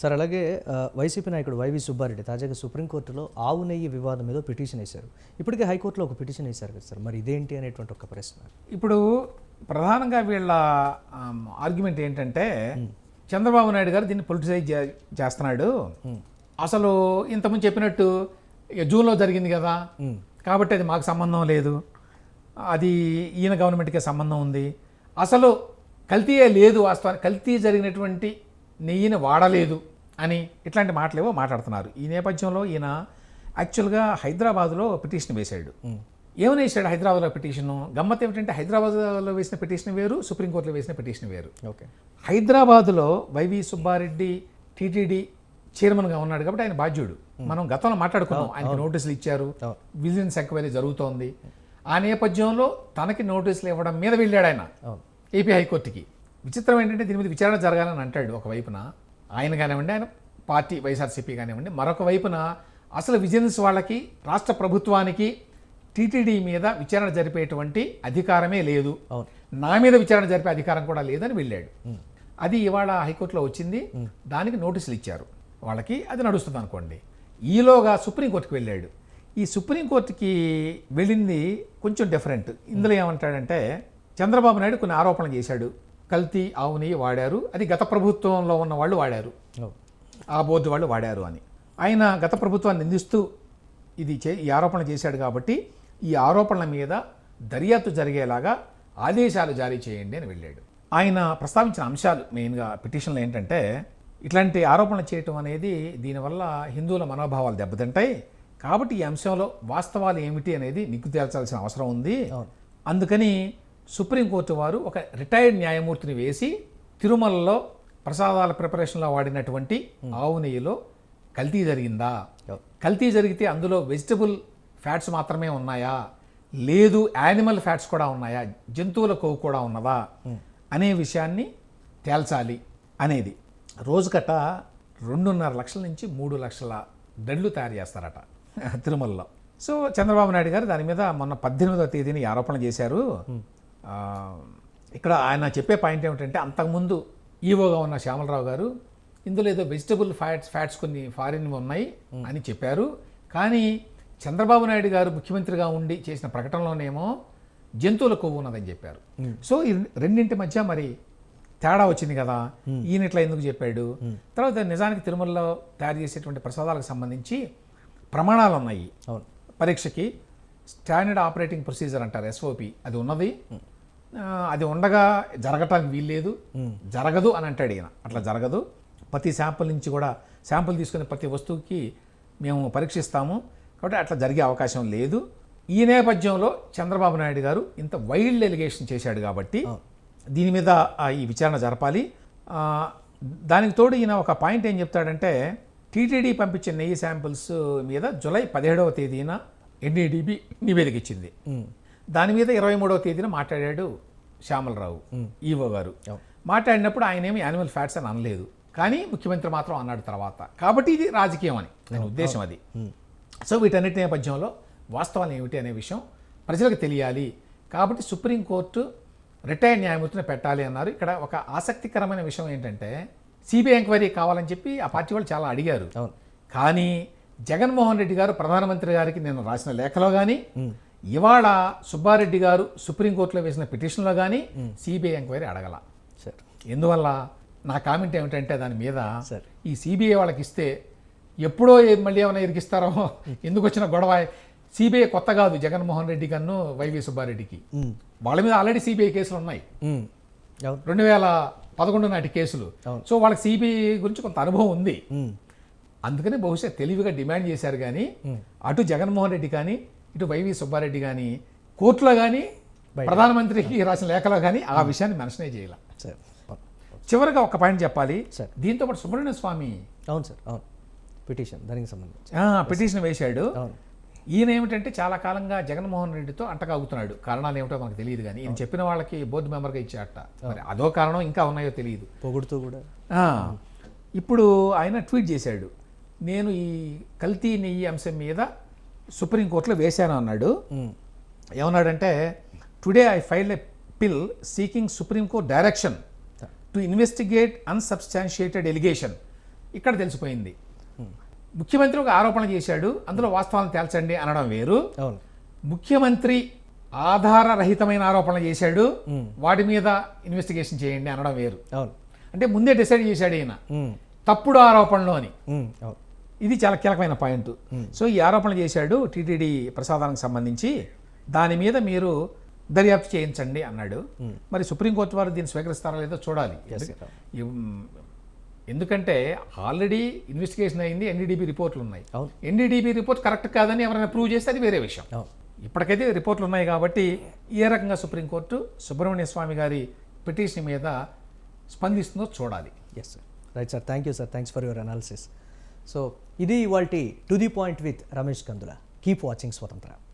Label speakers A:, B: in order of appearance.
A: Sir అలాగే YCP నాయకుడు YV Subbareddy తాజాగా సుప్రీంకోర్టులో ఆవు నెయ్యి వివాదం మీద పిటిషన్ వేశారు. ఇప్పటికే హైకోర్టులో ఒక పిటిషన్ వేశారు కదా సార్ మరి ఇదేంటి అనేటువంటి ఒక ప్రశ్న.
B: ఇప్పుడు ప్రధానంగా వీళ్ళ ఆర్గ్యుమెంట్ ఏంటంటే చంద్రబాబు నాయుడు గారు దీన్ని పొలిటిసైజ్ చేస్తున్నాడు. అసలు ఇంతకుముందు చెప్పినట్టు జూన్లో జరిగింది కదా. కాబట్టి అది మాకు సంబంధం లేదు. అది ఈయన గవర్నమెంట్కే సంబంధం ఉంది. అసలు కల్తీయే లేదు వాస్తవానికి కల్తీ జరిగినటువంటి నెయ్యిని వాడలేదు అని ఇట్లాంటి మాటలేవో మాట్లాడుతున్నారు. ఈ నేపథ్యంలో ఈయన యాక్చువల్గా హైదరాబాద్లో పిటిషన్ వేశాడు. ఏమని వేసాడు హైదరాబాద్లో పిటిషన్? గమ్మత్ ఏమిటంటే హైదరాబాద్లో వేసిన పిటిషన్ వేరు సుప్రీంకోర్టులో వేసిన పిటిషన్ వేరు.
A: ఓకే.
B: హైదరాబాద్లో వైవి సుబ్బారెడ్డి టీటీడీ చైర్మన్గా ఉన్నాడు కాబట్టి ఆయన బాధ్యుడు. మనం గతంలో మాట్లాడుకున్నాం. ఆయనకి నోటీసులు ఇచ్చారు. విజిలెన్స్ ఎంక్వైరీ జరుగుతోంది. ఆ నేపథ్యంలో తనకి నోటీసులు ఇవ్వడం మీద వెళ్ళాడు ఆయన. ఏపీ హైకోర్టుకి. విచిత్రం ఏంటంటే దీని మీద విచారణ జరగాలని అంటాడు ఒక వైపున. ఆయన కానివ్వండి ఆయన పార్టీ వైఎస్ఆర్సీపీ కానివ్వండి మరొక వైపున అసలు విజిలెన్స్ వాళ్ళకి రాష్ట్ర ప్రభుత్వానికి టీటీడీ మీద విచారణ జరిపేటువంటి అధికారమే లేదు.
A: అవును.
B: నా మీద విచారణ జరిపే అధికారం కూడా లేదని వెళ్ళాడు. అది ఇవాళ హైకోర్టులో వచ్చింది. దానికి నోటీసులు ఇచ్చారు. వాళ్ళకి అది నడుస్తుంది అనుకోండి. ఈలోగా సుప్రీంకోర్టుకి వెళ్ళాడు. ఈ సుప్రీంకోర్టుకి వెళ్ళింది కొంచెం డిఫరెంట్ ఇందులో ఏమంటాడంటే చంద్రబాబు నాయుడు కొన్ని ఆరోపణలు చేశాడు. కల్తీ ఆవు నెయ్యి వాడారు. అది గత ప్రభుత్వంలో ఉన్న వాళ్ళు వాడారు. ఆ బోర్డు వాళ్ళు వాడారు అని. ఆయన గత ప్రభుత్వాన్ని నిందిస్తూ ఇది చే ఈ ఆరోపణ చేశాడు కాబట్టి ఈ ఆరోపణల మీద దర్యాప్తు జరిగేలాగా ఆదేశాలు జారీ చేయండి అని వెళ్ళాడు. ఆయన ప్రస్తావించిన అంశాలు మెయిన్గా పిటిషన్లో ఏంటంటే ఇట్లాంటి ఆరోపణలు చేయటం అనేది దీనివల్ల హిందువుల మనోభావాలు దెబ్బతింటాయి. కాబట్టి ఈ అంశంలో వాస్తవాలు ఏమిటి అనేది నిగ్గు తేల్చాల్సిన అవసరం ఉంది. అందుకని సుప్రీంకోర్టు వారు ఒక రిటైర్డ్ న్యాయమూర్తిని వేసి తిరుమలలో ప్రసాదాల ప్రిపరేషన్లో వాడినటువంటి ఆవు నెయ్యిలో కల్తీ జరిగిందా. కల్తీ జరిగితే అందులో వెజిటబుల్ ఫ్యాట్స్ మాత్రమే ఉన్నాయా? లేదు యానిమల్ ఫ్యాట్స్ కూడా ఉన్నాయా? జంతువుల కొవ్వు కూడా ఉన్నదా? అనే విషయాన్ని తేల్చాలి అనేది. రోజుకట రెండున్నర లక్షల నుంచి మూడు లక్షల దండ్లు తయారు చేస్తారట తిరుమలలో. సో చంద్రబాబు నాయుడు గారు దాని మీద మొన్న పద్దెనిమిదవ తేదీని ఆరోపణ చేశారు. ఇక్కడ ఆయన చెప్పే పాయింట్ ఏమిటంటే అంతకుముందు ఈవోగా ఉన్న శ్యామలరావు గారు ఇందులో ఏదో వెజిటబుల్ ఫ్యాట్స్ ఫ్యాట్స్ కొన్ని ఫారిన్ ఉన్నాయి అని చెప్పారు. కానీ చంద్రబాబు నాయుడు గారు ముఖ్యమంత్రిగా ఉండి చేసిన ప్రకటనలోనేమో జంతువుల కొవ్వు ఉన్నదని చెప్పారు. సో ఈ రెండింటి మధ్య మరి తేడా వచ్చింది కదా? ఈయన ఇట్లా ఎందుకు చెప్పాడు? తర్వాత నిజానికి తిరుమలలో తయారు చేసేటువంటి ప్రసాదాలకు సంబంధించి ప్రమాణాలు ఉన్నాయి. పరీక్షకి స్టాండర్డ్ ఆపరేటింగ్ ప్రొసీజర్ అంటారు ఎస్ఓపి అది ఉన్నది. అది ఉండగా జరగటానికి వీల్లేదు. జరగదు అని అంటాడు ఈయన. అట్లా జరగదు. ప్రతి శాంపుల్ నుంచి కూడా శాంపుల్ తీసుకునే ప్రతి వస్తువుకి మేము పరీక్షిస్తాము. కాబట్టి అట్లా జరిగే అవకాశం లేదు. ఈ నేపథ్యంలో చంద్రబాబు నాయుడు గారు ఇంత వైల్డ్ ఎలిగేషన్ చేశాడు కాబట్టి దీని మీద ఈ విచారణ జరపాలి. దానికి తోడు ఈయన ఒక పాయింట్ ఏం చెప్తాడంటే టీటీడీ పంపించిన నెయ్యి శాంపిల్స్ మీద జూలై పదిహేడవ తేదీన ఎన్డీడీబీ నివేదిక ఇచ్చింది. దాని మీద ఇరవై మూడవ తేదీన మాట్లాడాడు శ్యామలరావు ఈవో గారు. మాట్లాడినప్పుడు ఆయన ఏమి యానిమల్ ఫ్యాట్స్ అని అనలేదు. కానీ ముఖ్యమంత్రి మాత్రం అన్నాడు తర్వాత. కాబట్టి ఇది రాజకీయం అని ఆయన ఉద్దేశం అది. సో వీటన్నిటి నేపథ్యంలో వాస్తవాలు ఏమిటి అనే విషయం ప్రజలకు తెలియాలి. కాబట్టి సుప్రీంకోర్టు రిటైర్డ్ న్యాయమూర్తిని పెట్టాలి అన్నారు. ఇక్కడ ఒక ఆసక్తికరమైన విషయం ఏంటంటే సిబిఐ ఎంక్వైరీ కావాలని చెప్పి ఆ పార్టీ వాళ్ళు చాలా అడిగారు.
A: అవును.
B: కానీ జగన్మోహన్ రెడ్డి గారు ప్రధానమంత్రి గారికి నేను రాసిన లేఖలో కానీ ఇవాళ సుబ్బారెడ్డి గారు సుప్రీంకోర్టులో వేసిన పిటిషన్లో కానీ సిబిఐ ఎంక్వైరీ అడగల.
A: సార్.
B: ఎందువల్ల నా కామెంట్ ఏమిటంటే దాని మీద. ఈ సిబిఐ వాళ్ళకి ఇస్తే ఎప్పుడో మళ్ళీ ఏమైనా ఇరికిస్తారో ఎందుకు వచ్చిన గొడవ? సిబిఐ కొత్త కాదు జగన్మోహన్ రెడ్డి కన్ను వైవి సుబ్బారెడ్డికి. వాళ్ళ మీద ఆల్రెడీ సిబిఐ కేసులు ఉన్నాయి. రెండు వేల పదకొండు నాటి కేసులు. సో వాళ్ళకి సిబిఐ గురించి కొంత అనుభవం ఉంది. అందుకనే బహుశా తెలివిగా డిమాండ్ చేశారు కానీ అటు జగన్మోహన్ రెడ్డి కానీ ఇటు వైవి సుబ్బారెడ్డి కానీ కోర్టులో కానీ ప్రధానమంత్రికి రాసిన లేఖలో కానీ ఆ విషయాన్ని మెన్షనే చేయాల?
A: సార్.
B: చివరిగా ఒక పాయింట్ చెప్పాలి.
A: సార్.
B: దీంతో పాటు సుబ్రహ్మణ్య స్వామి
A: అవును సార్ అవును. పిటిషన్ దానికి సంబంధించి.
B: పిటిషన్ వేశాడు. ఈయన ఏమిటంటే చాలా కాలంగా జగన్మోహన్ రెడ్డితో అంటకాగుతున్నాడు కారణాలు ఏమిటో మనకు తెలియదు కానీ ఈయన చెప్పిన వాళ్ళకి బోర్డు మెంబర్గా ఇచ్చాట మరి అదో కారణం ఇంకా ఉన్నాయో తెలియదు.
A: పొగుడుతూ కూడా.
B: ఇప్పుడు ఆయన ట్వీట్ చేశాడు. నేను ఈ కల్తీ నెయ్యి అంశం మీద సుప్రీంకోర్టులో వేశాను అన్నాడు. ఏమన్నాడంటే today I file a PIL seeking Supreme Court direction to investigate unsubstantiated allegation ఇక్కడ తెలిసిపోయింది. ముఖ్యమంత్రి ఒక ఆరోపణ చేశాడు. అందులో వాస్తవాలను తేల్చండి అనడం వేరు.
A: అవును.
B: ముఖ్యమంత్రి ఆధారరహితమైన ఆరోపణలు చేశాడు. వాటి మీద ఇన్వెస్టిగేషన్ చేయండి అనడం వేరు.
A: అవును.
B: అంటే ముందే డిసైడ్ చేశాడు ఈయన. తప్పుడు ఆరోపణలు అని. ఇది చాలా కీలకమైన పాయింట్. సో ఈ ఆరోపణలు చేశాడు టీటీడీ ప్రసాదానికి సంబంధించి. దాని మీద మీరు దర్యాప్తు చేయించండి అన్నాడు. మరి సుప్రీంకోర్టు వారు దీన్ని స్వీకరిస్తారో లేదో చూడాలి. ఎందుకంటే ఆల్రెడీ ఇన్వెస్టిగేషన్ అయింది ఎన్డీడీబీ రిపోర్ట్లు ఉన్నాయి. ఎన్డీడీబీ రిపోర్ట్ కరెక్ట్ కాదని ఎవరైనా ప్రూవ్ చేస్తే అది వేరే విషయం. ఇప్పటికైతే రిపోర్ట్లు ఉన్నాయి కాబట్టి ఏ రకంగా సుప్రీంకోర్టు సుబ్రహ్మణ్య స్వామి గారి పిటిషన్ మీద స్పందిస్తుందో చూడాలి.
A: Yes sir right sir thank you sir thanks for your analysis so ఇది ఇవాళ to the point with Ramesh Kandula keep watching స్వతంత్ర